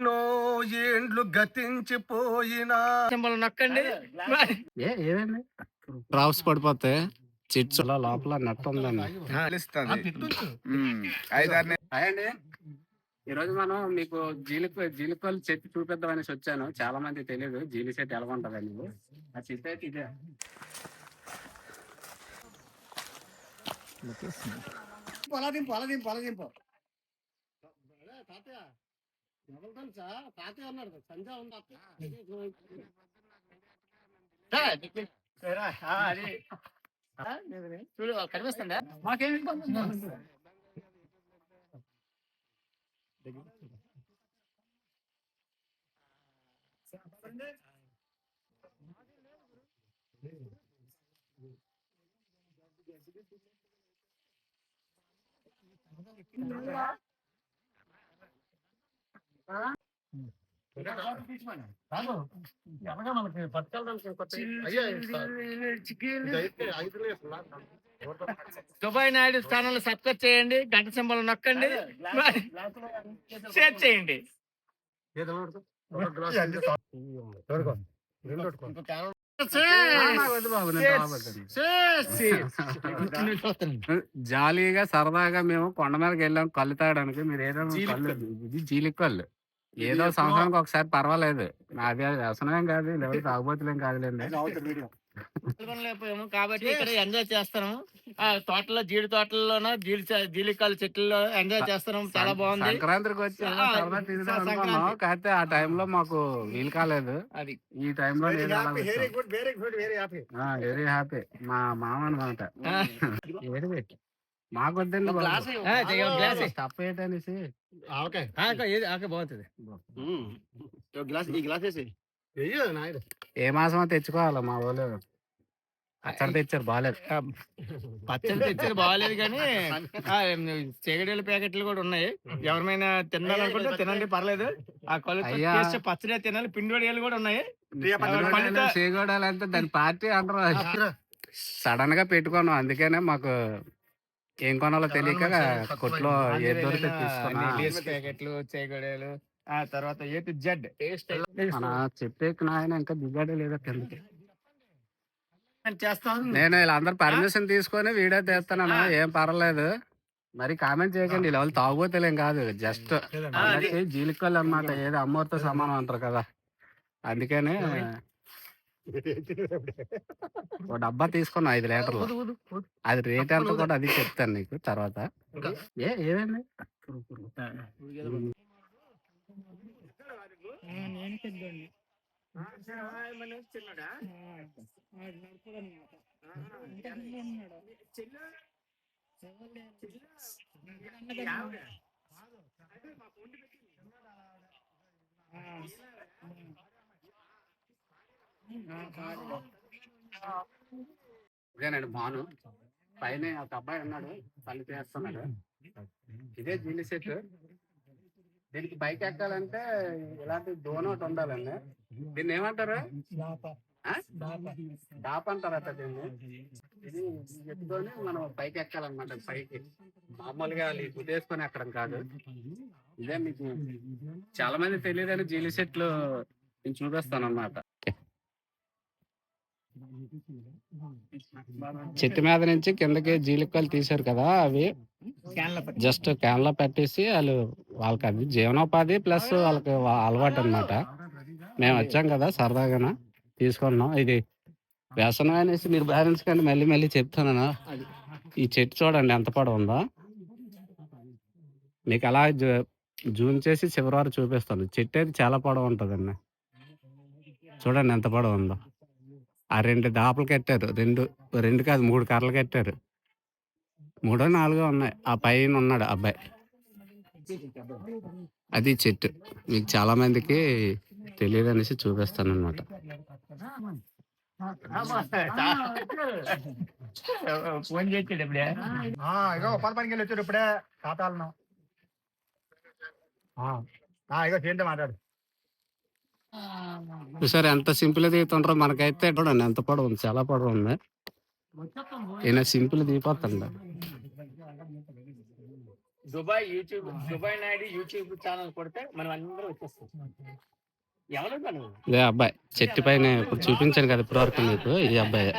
No ఏండ్లు గతించిపోయినా. Symbol నొక్కండి. డ్రాప్స్ పడిపోతే చిట్స్ లోపల నట్టు ఉందండి. తెలుస్తుంది. అయ్యండి ఈరోజు మనం మీకు జీలిక జీలికలు చెట్టు చూపిద్దాం అనేసి వచ్చాను. చాలా మంది తెలియదు జీలి చెట్టు ఎలా ఉంటుంది అనేది. ఆ చెట్టు అయితే ఇదే. పొలదింపు పొలదింపు పొలదింపు తాతయ్య ఎవరు తెలుసా తాతయ్య అన్నాడు సంజయ్ ఉంది చూడు కనిపిస్తుందా? మాకేమి దుబాయ్ నాయుడు ఛానల్ సబ్స్క్రైబ్ చేయండి గంట సింబల్ నొక్కండి షేర్ చేయండి. జాలీగా సరదాగా మేము కొండ మీదకి వెళ్ళాం కళ్ళు తాగడానికి. మీరు ఏదో కళ్ళు ఇది జీలికల్లు ఏదో సంవత్సరానికి ఒకసారి పర్వాలేదు. నాది వ్యసనం కాదు లేకపోతే తాగుబోతులేం కాదులేండి. లేకపోయాము. కాబట్టి ఇక్కడ ఎంజాయ్ చేస్తున్నాము. ఆ తోటలో జీడి తోటల్లోనూ జీడి జీలికాయల చెట్లలో ఎంజాయ్ చేస్తున్నాం చాలా బాగుంది. సంక్రాంతికి వచ్చి సరదా. అనుకున్నాం కాకపోతే ఆ టైంలో మాకు వీలు కాలేదు. అది. ఈ టైంలో నేను అలా వెరీ హ్యాపీ ఆ, వెరీ హ్యాపీ మా మామ అనమాట ఆ. ఏది పెట్టి. మాకు వద్దండి. తప్ప ఏంటనేసి బాగుంటుంది. గ్లాస్ ఈ గ్లాస్ వేసి ఏ మాసం తెచ్చుకోవాలి మా వాళ్ళు. అచ్చడి తెచ్చారు బాగాలేదు. పచ్చడి తెచ్చేది బాగాలేదు కానీ ఆ, చెగడీల ప్యాకెట్లు కూడా ఉన్నాయి. ఎవరిమైనా తినాలనుకుంటే తినండి పర్లేదు. ఆ. టేస్ట్ పచ్చడి తినాలి పిండి వడియాలు కూడా ఉన్నాయి. చేగోడాలు అంటే దాని పార్టీ అంటారు. సడన్గా పెట్టుకున్నాం. అందుకనే మాకు ఏం కొనాలో తెలియక కొట్లో ఏది దొరికితే తీసుకున్నా. ప్యాకెట్లు చేగడేలు ఆ తర్వాత ఏ టు జెడ్ మన చెప్పేకి నాయన ఇంకా దిగాడే లేదా కిందకి. చేస్తాం నేను వీళ్ళందరూ పర్మిషన్ తీసుకొని వీడియో తీస్తున్నాను. ఏం పర్వాలేదు మరి కామెంట్ చేయకండి. వీళ్ళు వాళ్ళు తాగుబోతేలేం కాదు. జస్ట్ జీలికల్ అన్నమాట. ఏదో అమ్మోరితో సమానం అంటారు కదా. అందుకనే ఒక డబ్బా తీసుకున్నా ఐదు లీటర్లు. అది రేట్ ఎంత కూడా అది చెప్తాను నీకు తర్వాత. ఏ ఏదండి నేను పెద్దోడిని. ఇదేనండి భాను. పైన ఒక అబ్బాయి ఉన్నాడు పని చేస్తున్నాడు ఇదే జీలి సెట్ దీనికి బైక్ ఎక్కాలంటే ఇలాంటి డోన్ ఒకటి ఉండాలండి. దీన్ని ఏమంటారు? డాప్ అంటారు దీన్ని. ఇది ఎత్తుకొని మనం పైకి ఎక్కాలన్నమాట పైకి. మామూలుగా వాళ్ళు ఎక్కడం కాదు. ఇదే మీకు చాలా మంది తెలియదని జీలి సెట్లు నేను చూపిస్తాను అనమాట చెట్టు మీద నుంచి కిందకి జీలికలు తీశారు కదా అవి. జస్ట్ క్యాన్లో పెట్టేసి వాళ్ళు వాళ్ళకి అది జీవనోపాధి ప్లస్ వాళ్ళకి అలవాటు అన్నమాట. మేము వచ్చాం కదా సరదాగా తీసుకున్నాం. ఇది వ్యసనం అనేసి మీరు బ్యాలెన్స్ కానీ మళ్ళీ మళ్ళీ చెప్తాను ఈ చెట్టు చూడండి ఎంత పొడవు ఉందో. మీకు అలా జూ- జూమ్ చేసి చివరి వరకు చూపిస్తాను. చెట్టు అయితే చాలా పొడవు ఉంటుందండి. చూడండి ఎంత పొడవు ఉందో. ఆ రెండు దాపలు కట్టారు. రెండు రెండు కాదు మూడు కర్రలు కట్టారు. మూడో నాలుగో ఉన్నాయి. ఆ పైన ఉన్నాడు అబ్బాయి. అది చెట్టు. మీకు చాలా మందికి తెలియదు అనేసి చూపిస్తాను అనమాట ఫోన్ చేసాడు ఇప్పుడే. ఇగో ఉపాధి పనికి వెళ్ళి వచ్చారు ఇప్పుడే ఖాతాలను. ఇగో చేయండి మాట్లాడు. చూసారు? ఎంత సింపుల్ దిగుతుంటారో మనకైతే చూడండి ఎంత పొడవు ఉంది చాలా పొడవు ఉంది. ఈయన simple దిగిపోతుండ Dubai YouTube Dubai Naidu YouTube channel కొడితే మనం అందరూ వచ్చేస్తాం. ఇదే అబ్బాయి. చెట్టు పైన ఇప్పుడు చూపించాను కదా ఇప్పటి వరకు మీకు ఈ అబ్బాయి.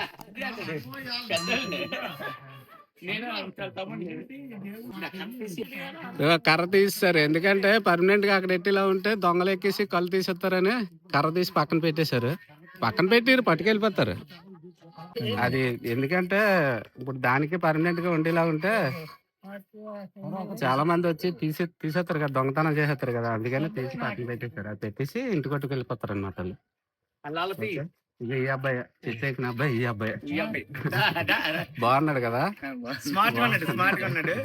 కర్ర తీస్తారు ఎందుకంటే పర్మనెంట్గా అక్కడ ఎట్టిలా ఉంటే దొంగలు ఎక్కేసి కళ్ళు తీసేస్తారని కర్ర తీసి పక్కన పెట్టేశారు. పక్కన పెట్టి పట్టుకెళ్ళిపోతారు. అది ఎందుకంటే ఇప్పుడు దానికి పర్మనెంట్గా ఉండేలా ఉంటే చాలా మంది వచ్చి తీసి తీసేస్తారు కదా దొంగతనం చేసేస్తారు కదా అందుకని తీసి పక్కన పెట్టేశారు. అది పెట్టేసి ఇంటి కొట్టుకు వెళ్ళిపోతారు అనమాట వాళ్ళు ఈ అబ్బాయి ఈ అబ్బాయి. బాగున్నాడు కదా? స్మార్ట్ ఉన్నాడు స్మార్ట్గా ఉన్నాడు.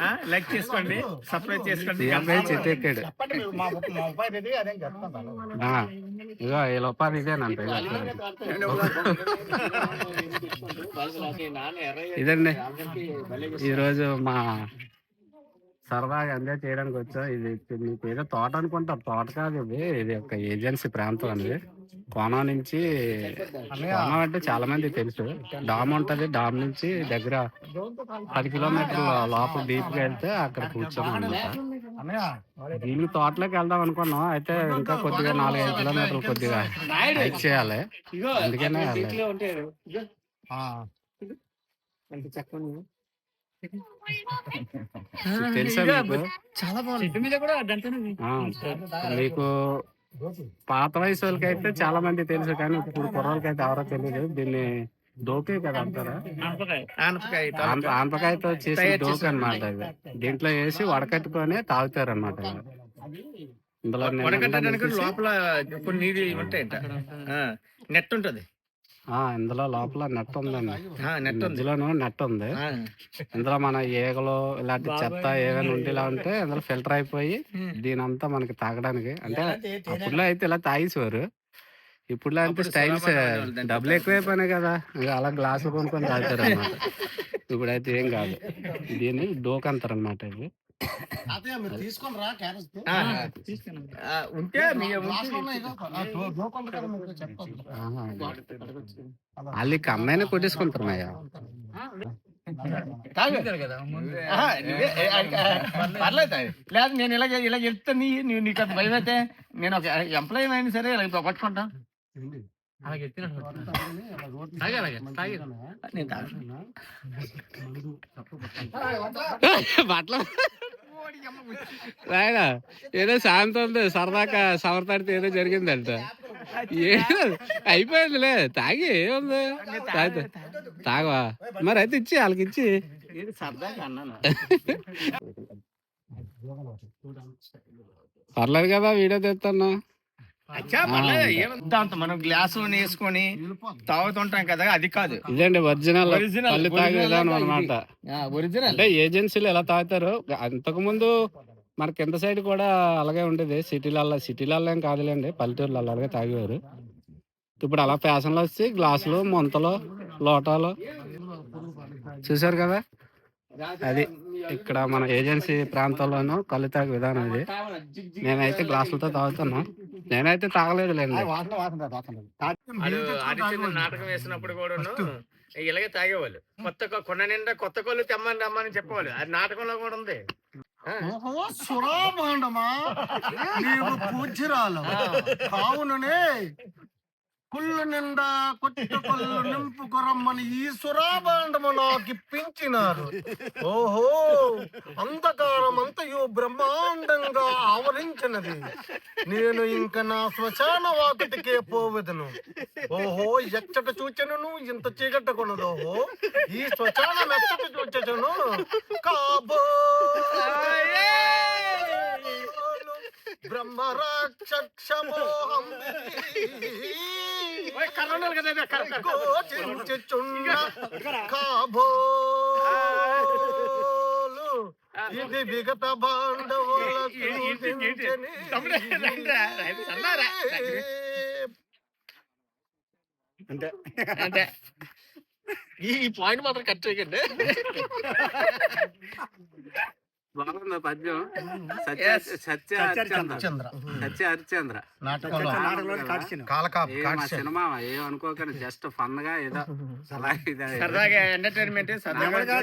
ఆ, లైక్ చేసుకోండి సబ్స్క్రైబ్ చేసుకోండి. ఈ అబ్బాయి చెట్టు ఎక్కాడు చెప్పండి మీరు మా మా ఉపాధి ఇది, అదేం చెప్తాను ఆ, ఇగో ఈ లోపాలు ఇదేనంట. ఇదండి ఈరోజు మా సరదాగా ఎంజాయ్ చేయడానికి వచ్చా. ఇది మీకు ఏదో తోట అనుకుంటారు తోట కాదు ఇది. ఇది ఒక ఏజెన్సీ ప్రాంతం అనేది. కోనం నుంచి కోనం అంటే చాలా మంది తెలుసు. డామ్ ఉంటది డామ్ నుంచి దగ్గర పది కిలోమీటర్ల లోపల డీప్గా వెళ్తే అక్కడ కూర్చోం అనమాట దీనికి తోటలోకి వెళ్దాం అనుకున్నాం అయితే ఇంకా కొద్దిగా నాలుగైదు కిలోమీటర్లు కొద్దిగా హైక్ చేయాలి. అందుకనే. తెలుసా మీకు పాత వయసు వాళ్ళకి అయితే చాలా మంది తెలుసు కానీ ఇప్పుడు కుర్రోళ్ళకి అయితే ఎవరో తెలియదు దీన్ని డోకే కదా అంటారా? ఆనపకాయ ఆనపకాయ ఆనప- ఆనపకాయతో తయారు డోక్ చేసిన అన్నమాట ఇది దీంట్లో వేసి వడకట్టుకొని తాగుతారు అనమాట ఇందులో లోపల కొన్ని ఉంటాయంట. నెట్ ఉంటది. ఇందులో లోపల నెట్ ఉందండి. నెట్ ఇందులోనూ నెట్ ఉంది. ఇందులో మన ఏగలు ఇలాంటి చెత్త ఏమైనా ఉండేలా ఉంటే అందులో ఫిల్టర్ అయిపోయి దీని అంతా మనకి తాగడానికి. అంటే అప్పుడులో అయితే ఇలా తాగేసేవారు. ఇప్పుడు అంటే స్టైల్స్. డబ్బులు ఎక్కువైపోయినాయి కదా. ఇక అలా గ్లాసులు కొనుక్కొని తాగుతారు అనమాట ఇప్పుడైతే ఏం కాదు. దీన్ని డోక్ అంటారు అనమాట ఇది తాతయ్య మీరు తీసుకొని రా క్యారెట్ ఆ, ఆ, ఉంటే మీ గ్లాసులో ఉన్నాయి కదా, ఆ, దో- దోకొండ కదా మీకు చెప్తాను. ఆహా. వాళ్ళు ఇక అమ్మాయిని కొట్టేసుకుంటారు పర్లేదు. లేదు నేను ఇలా ఇలా చెప్తే నీ నువ్వు నీకు భయం అయితే నేను ఒక ఎంప్లాయీ అయినా సరే ఇలా పట్టుకుంటా. నేను తాగను. బట్టలు. రాయన ఏదో సాయంత్రం ఉంది సరదాకా సమర్తాడితే ఏదో జరిగిందంట. ఏదో అయిపోయిందిలే తాగి ఏముంది? తాగితే. తాగవా? మరి అయితే ఇచ్చి వాళ్ళకి ఇచ్చి. ఇది సరదాగా అన్నాను. పర్లేదు కదా వీడియో తెస్తున్నా మనం గ్లాసులో వేసుకొని తాగుతుంటాం కదా అది కాదు. ఇదండి ఒరిజినల్? పళ్ళు తాగే విధానం. అనమాట ఒరిజినల్. అంటే ఏజెన్సీలు ఎలా తాగుతారు? అంతకు ముందు మన కింద సైడ్ కూడా అలాగే ఉండేది. సిటీలలో సిటీలలో ఏం కాదులేండి పల్లెటూరులో అలాగే తాగేవారు. ఇప్పుడు అలా ఫ్యాషన్లో వచ్చి గ్లాసులు మొంతలు లోటాలు. చూసారు కదా? అది ఇక్కడ మన ఏజెన్సీ ప్రాంతంలోనూ కళ్ళు తాగే విధానం ఇది నేనైతే గ్లాసులతో తాగుతున్నా. నేనైతే తాగలేదులేండి. వాసన నాటకం వేసినప్పుడు కూడా ఇలాగే తాగేవాళ్ళు. కొత్త కొండ నిండా కొత్త కొల్లు తెమ్మని రమ్మని చెప్పేవాళ్ళు. అది నాటకంలో కూడా ఉంది. సురాభాండమా నీవు పూజ్యరాలు కావుననే కుళ్ళు నిండా కొట్టు కొల్లు నింపుకొరమ్మని ఈ సురాభాండము నాకు ఇప్పించినారు ఓహో అంధకారం అంతయు బ్రహ్మాండంగా ఆవరించినది. నేను ఇంక నా శ్మశాన వాకిటికే పోవెదను. ఓహో ఎచ్చట చూచెను ఇంత చీకట కొనదోహో. ఈ శ్మశానం ఎచ్చట చూచెను కాబో. బ్రహ్మరాక్షమోహం ఇదే కాబోలు. విగత సన్నారా? అంటే అంటే ఈ పాయింట్ మాత్రం కట్ చేయకండి. బాగుంది పద్యం. సత్య. సత్య హరిశ్చంద్ర చంద్ర సత్య హరిశ్చంద్ర నాటకంలో. సినిమా. ఏం అనుకోకండి. జస్ట్ ఫన్గా ఏదో సరదాగా ఎంటర్టైన్మెంట్ సరదాగా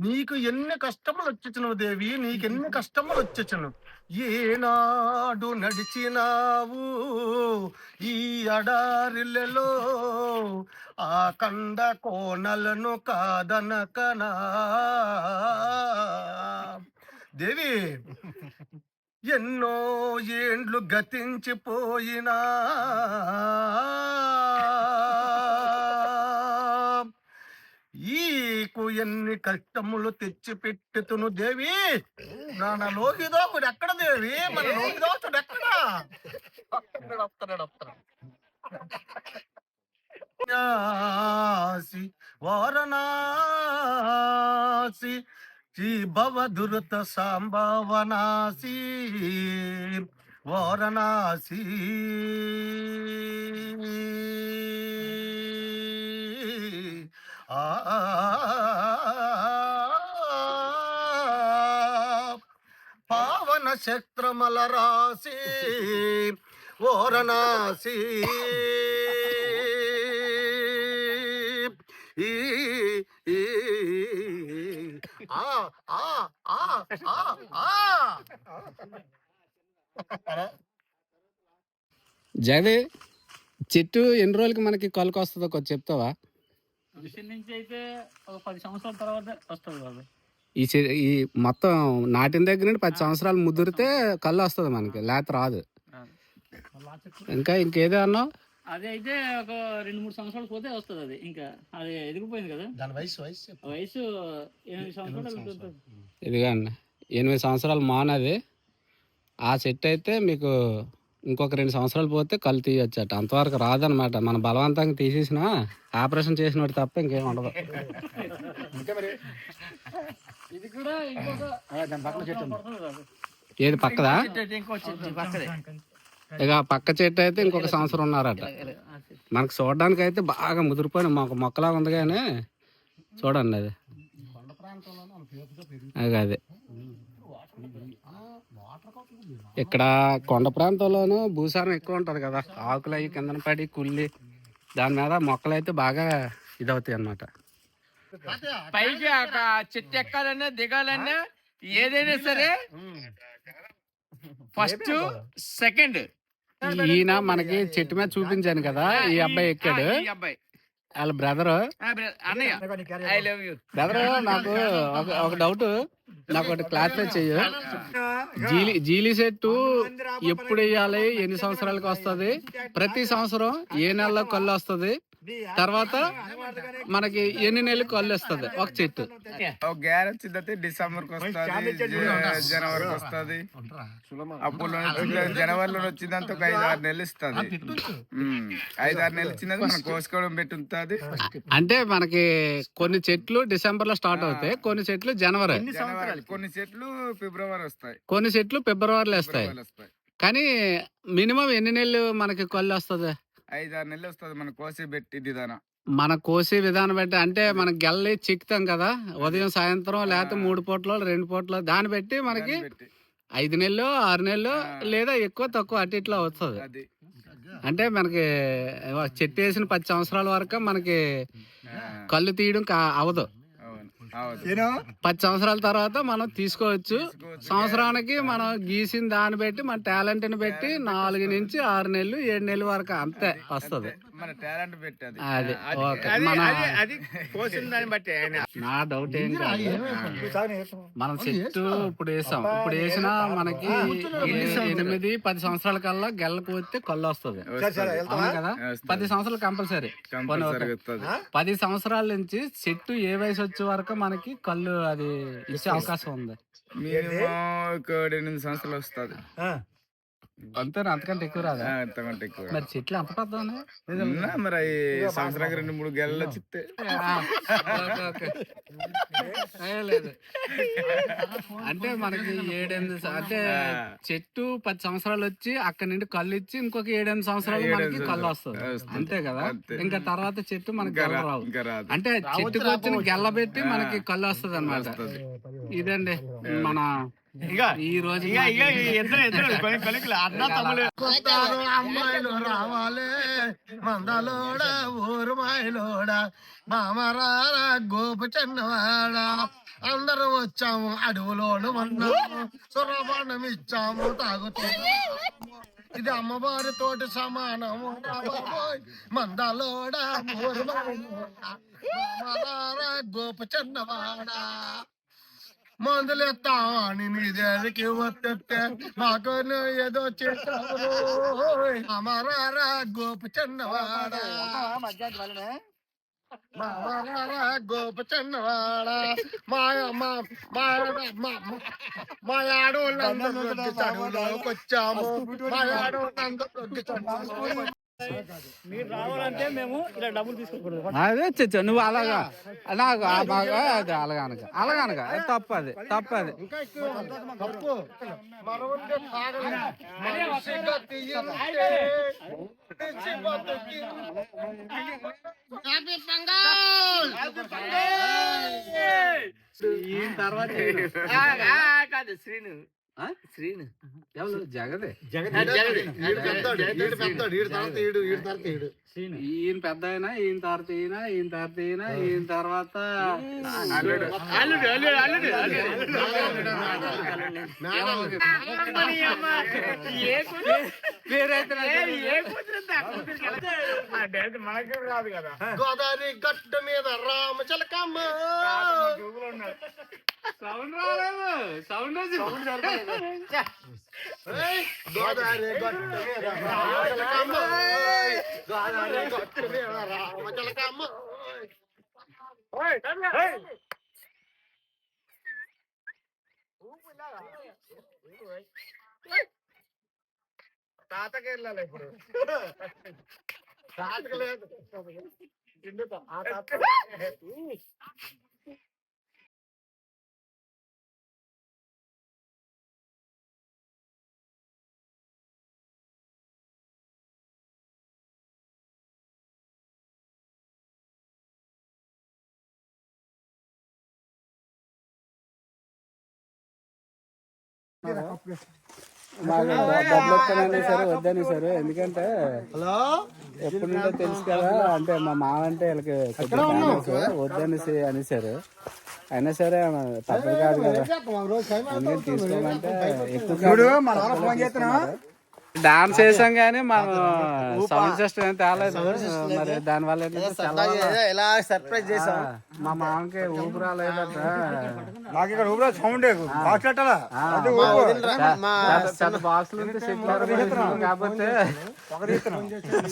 నీకు ఎన్ని కష్టములు వచ్చును దేవి నీకెన్ని కష్టములు వచ్చును ఏనాడు నడిచినావు ఈ అడారిలలో? ఆ కండ కోనలను కాదనకనా? దేవి ఎన్నో ఏండ్లు గతించిపోయినా? ఈకు ఎన్ని కష్టములు తెచ్చి పెట్టుతును దేవి నాన్న లోహిదోకుడు ఎక్కడ దేవి? మన లోహిదోకుడు ఎక్కడ? వస్తున్నాడు. వారణాసి వారణాసి శ్రీ భవదురుత సాంబవనాసి వారణాసి. పావన చక్రమల రాసి ఓరణాసి ఈ ఆ ఆ ఆ ఆ ఆ. చెట్టు ఎన్ని రోజులకి మనకి కొలక వస్తుందో కొంచెం చెప్తావా? మిషన్ నుంచి అయితే ఒక పది సంవత్సరాల తర్వాత వస్తుంది బాబు. ఈ చె- ఈ మొత్తం నాటిన దగ్గర నుండి పది సంవత్సరాలు ముదిరితే కళ్ళు వస్తుంది మనకి లేత రాదు. ఇంకా ఇంకేదో అన్నావు? అది అయితే ఒక రెండు మూడు సంవత్సరాలు పోతే వస్తుంది అది ఇంకా అది ఎదిగిపోయింది కదా. దాని వయసు వయసు వయసు ఎనిమిది సంవత్సరాలు ఉంటుంది. ఇదిగా అండి ఎనిమిది సంవత్సరాలు మానది. ఆ చెట్టు అయితే మీకు ఇంకొక రెండు సంవత్సరాలు పోతే కళ్ళు తీయొచ్చట. అంతవరకు రాదనమాట మన బలవంతంగా తీసేసిన ఆపరేషన్ చేసినట్టు తప్ప ఇంకేం ఉండదు. ఇది కూడా ఇంకొక పడుతుంది బాబు. ఏది పక్కదా? ఇంకో పక్క చెట్టు అయితే ఇంకొక సంవత్సరం ఉన్నారట. మనకు చూడడానికి అయితే బాగా ముదిరిపోయిన మొక్క మొక్కలా ఉంది కానీ చూడండి అది. అది అదే. ఇక్కడ కొండ ప్రాంతంలోనూ భూసారం ఎక్కువ ఉంటుంది కదా. ఆకులు అవి కిందన పడి కుళ్ళి దాని మీద మొక్కలు అయితే బాగా ఇదవుతాయి అన్నమాట. పైకి ఆ చెట్టు ఎక్కాలన్నా దిగాలన్నా ఏదైనా సరే ఫస్ట్ సెకండ్. ఈయన మనకి చెట్టు మీద చూపించాను కదా ఈ అబ్బాయి ఎక్కాడు. ఈ అబ్బాయి. వాళ్ళ బ్రదర్ అన్నయ్య. I love you. బ్రదర్ నాకు ఒక ఒక డౌట్ నాకు ఒకటి క్లారిఫై చెయ్యు. జీలి జీలి సెట్టు ఎప్పుడు వేయాలి? ఎన్ని సంవత్సరాలకు వస్తుంది? ప్రతి సంవత్సరం ఏ నెలలో కళ్ళు వస్తుంది? తర్వాత మనకి ఎన్ని నెలలు కళ్ళు వస్తుంది ఒక చెట్టు. ఒక గ్యార్ వచ్చిందంటే డిసెంబర్కి వస్తుంది జనవరికి వస్తుంది. అప్పుడు జనవరిలో వచ్చిందంటే ఒక ఐదు ఆరు నెలలు ఇస్తుంది. ఐదు ఆరు నెలలు ఇచ్చిందంటే మనం కోసుకోవడం పెట్టి ఉంటుంది అంటే మనకి కొన్ని చెట్లు డిసెంబర్లో స్టార్ట్ అవుతాయి కొన్ని చెట్లు జనవరి. జనవరి కొన్ని చెట్లు ఫిబ్రవరి వస్తాయి. కొన్ని చెట్లు ఫిబ్రవరిలో వస్తాయి. వస్తాయి. మినిమం ఎన్ని నెలలు మనకి కళ్ళు వస్తుంది? ఐదు ఆరు నెలలు వస్తుంది మనం కోసి పెట్టి విధానం మన కోసే విధానం బట్టి అంటే మన గెల్లి చిక్కుతాం కదా ఉదయం సాయంత్రం లేకపోతే మూడు పూటలు రెండు పూటలు దాన్ని బట్టి మనకి ఐదు నెలలు ఆరు నెలలు. లేదా ఎక్కువ తక్కువ అటు ఇట్లా వస్తుంది. అది. అంటే మనకి చెట్టు వేసిన పది సంవత్సరాల వరకు మనకి కళ్ళు తీయడం అవదు. పది సంవత్సరాల తర్వాత మనం తీసుకోవచ్చు. సంవత్సరానికి మనం గీసిన దాన్ని బట్టి మన టాలెంట్ని బట్టి నాలుగు నుంచి ఆరు నెలలు ఏడు నెలల వరకు అంతే. వస్తుంది మన టాలెంట్ పెట్టి అది అది ఓకే. అది మన అది అది కోసిన దాన్ని బట్టి ఆయన. నా డౌట్ ఏం కాదు. మనం చెట్టు ఇప్పుడు వేసాం. ఇప్పుడు వేసినా మనకి ఎనిమిది పది సంవత్సరాల కల్లా గెల్లకు వస్తే కళ్ళు వస్తుంది. అవును కదా. పది సంవత్సరాలు కంపల్సరీ. పది సంవత్సరాల నుంచి చెట్టు ఏ వయసు వచ్చే వరకు మనకి కళ్ళు అది ఇచ్చే అవకాశం ఉంది. మినిమం ఒక ఎనిమిది సంవత్సరాలు వస్తుంది. అంతేనా? అంతకంటే ఎక్కువ రాదా? అంతకంటే ఎక్కువ మరి చెట్లు అంత పెద్ద మరి ఈ సంవత్సరానికి రెండు మూడు గెలలు లేదు. అంటే మనకి ఏడెనిమిది అంటే చెట్టు పది సంవత్సరాలు వచ్చి అక్కడ నుండి కళ్ళు ఇచ్చి ఇంకొక ఏడెనిమిది సంవత్సరాలు మనకి కళ్ళు వస్తుంది. అంతే కదా. ఇంకా తర్వాత చెట్టు మనకి గెల్ల రావు. అంటే చెట్టుకు వచ్చిన గెల్ల పెట్టి. మనకి కళ్ళు వస్తుంది. అనమాట. ఇదండి మన ఈ రోజు ఇక ఇక ఇద్దరు ఇద్దరు కొన్ని కొలికలు అన్న తమ్ముడు. కొత్తారు అమ్మాయిలు రావాలే. మందలోడ ఊరు మాయలోడ మామరారా గోపు చెన్నవాడ. అందరూ వచ్చాము అడవులోను ఉన్నాము సురపానం ఇచ్చాము తాగుతున్నాము. ఇది అమ్మవారి తోటి సమానము. మందలోడ ఊరు గోపు చెన్నవాడ. మందులు ఎత్తామని నీ వస్తే మాకు ఏదో చేస్తావు అమరారా గోపు చిన్నవాడ. గోప గోపు చిన్నవాడ. మా మా మా మా- ఆడవాళ్ళందరూ చదువులోకి వచ్చాము మా ఆడవాళ్ళందరూ మీరు రావాలంటే మేము ఇలా డబ్బులు తీసుకోకూడదు అదే చచ్చా నువ్వు అలాగా. నాకు ఆ బాగా అది అలాగనక అలాగనక అది తప్పది తప్పది! తర్వాత శ్రీను. శ్రీను? ఎవరు? జగదే. ఈయన పెద్ద అయినా ఈయన తర్వాత ఈయన ఈయన తర్వాత ఈయన ఈయన తర్వాత గోదావరి గట్టు మీద రామచిలకమ్మ. గూగుల్ ఉన్నాడు. సౌండ్ రాలేదు. సౌండ్ ఏయ్, గోదావరి గోదావరి తాతకి వెళ్ళాలి ఇప్పుడు. తాతకి లేదు. ఆ తాత డబ్బులు వస్తానని సరే వద్దని సరే. ఎందుకంటే హలో? ఎప్పటి నుండో తెలుసు కదా అంటే మా మామ అంటే వీళ్ళకి కొద్దిగా famous, వద్దని అనేసారు అయినా సరే తప్పదు కాదు కదా. తీసుకోవాలంటే ఎక్కువ డాన్స్ చేసాం కానీ మనం సౌండ్ సిస్టమ్ ఏం తేలేదు మరి దాని వల్ల ఇలా సర్ప్రైజ్ చేసాం. మా మామకి ఊపిరి రాలేదట నాకు ఇక్కడ ఊపిరి సౌండ్ బాక్స్ పెట్టాలా? ఆ, మా పెద్ద- పెద్ద బాక్సులు కాకపోతే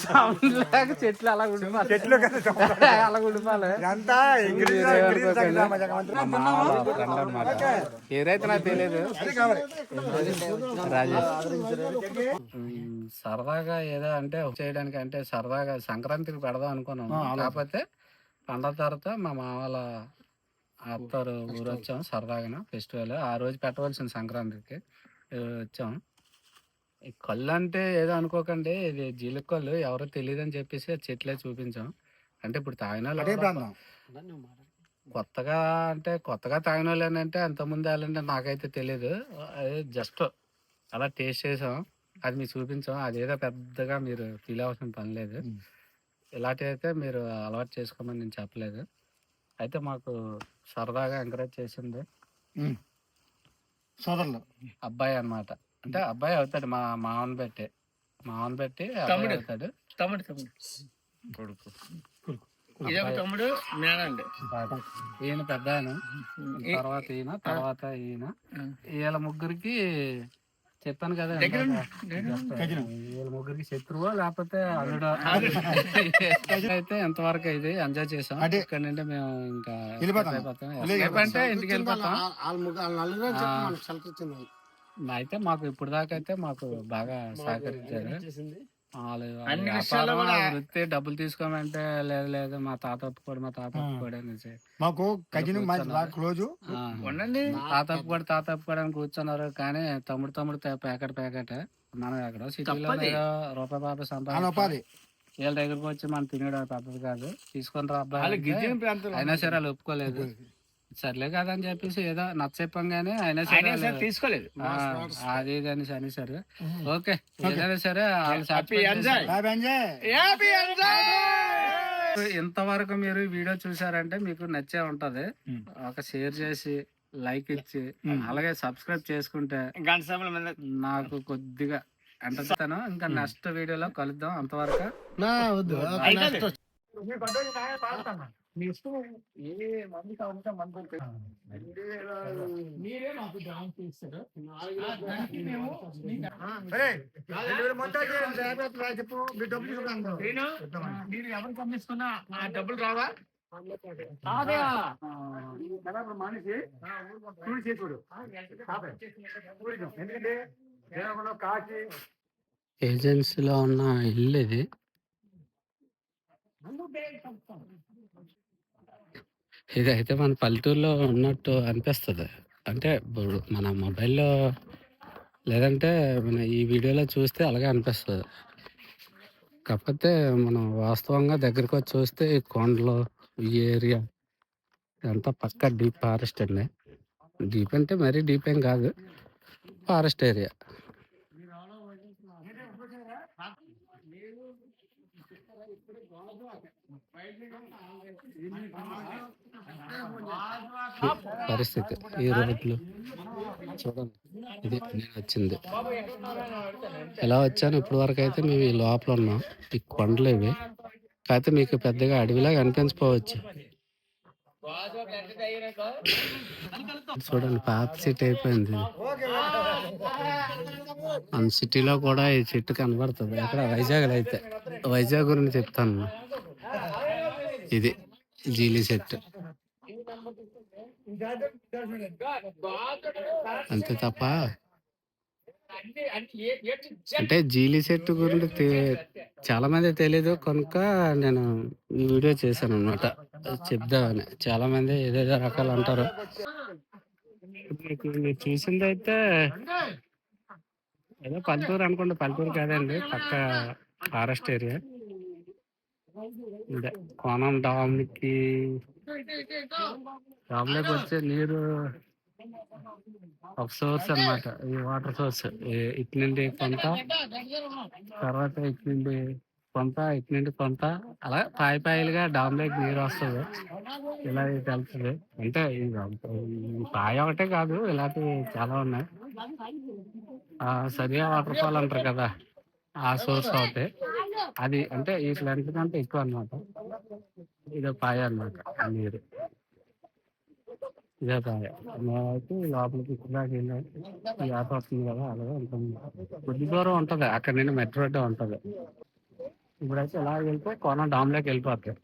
సౌండ్ లేక చెట్లు అలా ఉండిపోతాయి. చెట్లు. అలా అన్నమాట. పేరైతే నాకు తెలియదు రాజేష్. సరదాగా ఏదో అంటే చేయడానికి అంటే సరదాగా సంక్రాంతికి పెడదాం అనుకున్నాం. కాకపోతే పండగ తర్వాత మా మామ వాళ్ళ అత్తారు ఊరు వచ్చాం సరదాగా ఫెస్టివల్. ఆ రోజు పెట్టవలసిన సంక్రాంతికి వచ్చాం. ఈ కళ్ళు అంటే ఏదో అనుకోకండి ఇది జీలక కళ్ళు ఎవరో తెలియదు అని చెప్పేసి చెట్లే చూపించాం. అంటే ఇప్పుడు తాగిన కొత్తగా అంటే కొత్తగా తాగిన వాళ్ళు ఏంటంటే అంతకుముందు వాళ్ళంటే నాకైతే తెలియదు అది జస్ట్ అలా టేస్ట్ చేసాం. అది మీకు చూపించాం అదేదో పెద్దగా మీరు ఫీల్ అవ్వాల్సిన పని లేదు. ఇలాంటివి అయితే మీరు అలవాటు చేసుకోమని నేను చెప్పలేదు. అయితే మాకు సరదాగా ఎంకరేజ్ చేసింది సోదరులు. అబ్బాయి అన్నమాట. అంటే అబ్బాయి అవుతాడు మా మామని పెట్టి. మామని పెట్టి అబ్బాయి తమ్ముడు. అవుతాడు. తమ్ముడు తమ్ముడు. కొడుకు. తమ్ముడు నేనండి ఈయన పెద్ద ఆయన తర్వాత ఈయన తర్వాత ఈయన. వీళ్ళ ముగ్గురికి చెప్పాను కదా. ముగ్గురికి శత్రువో లేకపోతే అల్లుడో? అయితే ఎంతవరకు ఇది ఎంజాయ్ చేసాం. ఇక్కడ నుండి మేము ఇంకా అంటే ఇంటికి వెళ్ళిపోతాం. అయితే మాకు ఇప్పుడు దాకా అయితే మాకు బాగా సహకరించారు. అన్ని వ్యాపారం, విషయాల్లో కూడా- వృత్తి డబ్బులు తీసుకోమంటే లేదు లేదు మా తాత ఒప్పుకోడు మా తాత ఒప్పుకోడు అనేసి మాకు కజిన్ క్లోజ్. ఆ. ఉండండి. తాత ఒప్పుకోడు తాత ఒప్పుకోడు అని కూర్చున్నారు. కానీ తమ్ముడు తమ్ముడు ప్యాకెట్ ప్యాకెట్. మనం ఎక్కడో సిటీలో రూపాయి పాప ఉపాధి వీళ్ళ దగ్గరకు వచ్చి మనం తినడం తప్పదు కాదు. తీసుకొని రా అబ్బాయి అయినా సరే వాళ్ళు ఒప్పుకోలేదు. సర్లే కదా అని చెప్పేసి ఏదో నచ్చ చెప్పంగానే అయినా సరే సరే తీసుకోలేదు. అది ఇది ఓకే ఏదైనా సరే హ్యాపీ ఎంజాయ్ చేశారు. ఇంతవరకు మీరు వీడియో చూసారంటే మీకు నచ్చే ఉంటది. ఉమ్. ఒక షేర్ చేసి లైక్ ఇచ్చి ఉమ్. అలాగే సబ్స్క్రైబ్ చేసుకుంటే గంట సమయంలో మీద నాకు కొద్దిగా ఎంటర్తాను ఇంకా నెక్స్ట్ వీడియోలో కలుద్దాం. అంతవరకు అయిపోయింది. మీరే మాకు డ్రాయింగ్ తీస్తారు దానికి మేము చెప్పు మీ డబ్బులు ఇవ్వడానికి. నేను మీరు ఎవరికి పంపిస్తున్నా ఆ డబ్బులు రావా? మనిషి చూడు చేసుడు ఎందుకంటే కాకి ఏజెన్సీలో ఉన్న ఇల్లు ఇది. ఇదైతే మన పల్లెటూరులో ఉన్నట్టు అనిపిస్తుంది. అంటే ఇప్పుడు మన మొబైల్లో లేదంటే మన ఈ వీడియోలో చూస్తే అలాగే అనిపిస్తుంది. కాకపోతే మనం వాస్తవంగా దగ్గరికి వచ్చి చూస్తే ఈ కొండలు ఈ ఏరియా ఇదంతా పక్క డీప్ ఫారెస్ట్ అండి. డీప్ అంటే మరీ డీప్ ఏం కాదు ఫారెస్ట్ ఏరియా. పరిస్థితి. ఈ రోడ్లు చూడండి. ఇది నేను వచ్చింది. ఎలా వచ్చాను? ఇప్పటి వరకు అయితే మేము ఈ లోపల ఉన్నాం. ఈ కొండలు ఇవి. కాకపోతే మీకు పెద్దగా అడవిలా కనిపించకపోవచ్చు చూడండి పాత సిటీ అయిపోయింది అన్ సిటీలో కూడా ఈ చెట్టు కనబడుతుంది. అక్కడ వైజాగ్ అయితే. వైజాగ్ గురించి చెప్తాను. ఇది జీలి చెట్టు. అంతే తప్ప? అంటే జీలి చెట్టు గురించి చాలా మంది తెలియదు కనుక నేను ఈ వీడియో చేశాను అనమాట చెప్దామని. చాలా మంది ఏదేదో రకాలు అంటారు. మీకు మీరు చూసింది అయితే ఏదో పల్లెటూరు అనుకోండి. పల్లెటూరు కాదండి. పక్క ఫారెస్ట్ ఏరియా. కోనం డామ్కి డామ్లోకి వచ్చే నీరు ఒక సోర్స్ అన్నమాట. ఈ వాటర్ సోర్స్ ఇటు నుండి కొంత తర్వాత ఇటు నుండి కొంత ఇటు నుండి కొంత అలా పాయి పాయలుగా డామ్లోకి నీరు వస్తుంది. ఇలా తెలుస్తుంది వెళ్తుంది. అంటే పాయ ఒకటే కాదు ఇలాంటివి చాలా ఉన్నాయి. ఆ సరియా వాటర్ ఫాల్ అంటారు కదా. ఆ సోర్స్ అవుతాయి అది అంటే ఈ లెంత్ కంటే ఎక్కువ అన్నమాట. ఇదో పాయ అన్నమాట నీరు. ఇదే పాయ. అయితే లోపలికి ఇక్కడ ఈ ఆటో వస్తుంది కదా అలాగే ఉంటుంది. కొద్ది దూరం ఉంటుంది. అక్కడ నుండి మెట్రో ఉంటుంది. ఇప్పుడైతే ఇలా వెళ్తే కోన డామ్లోకి వెళ్ళిపోతాయి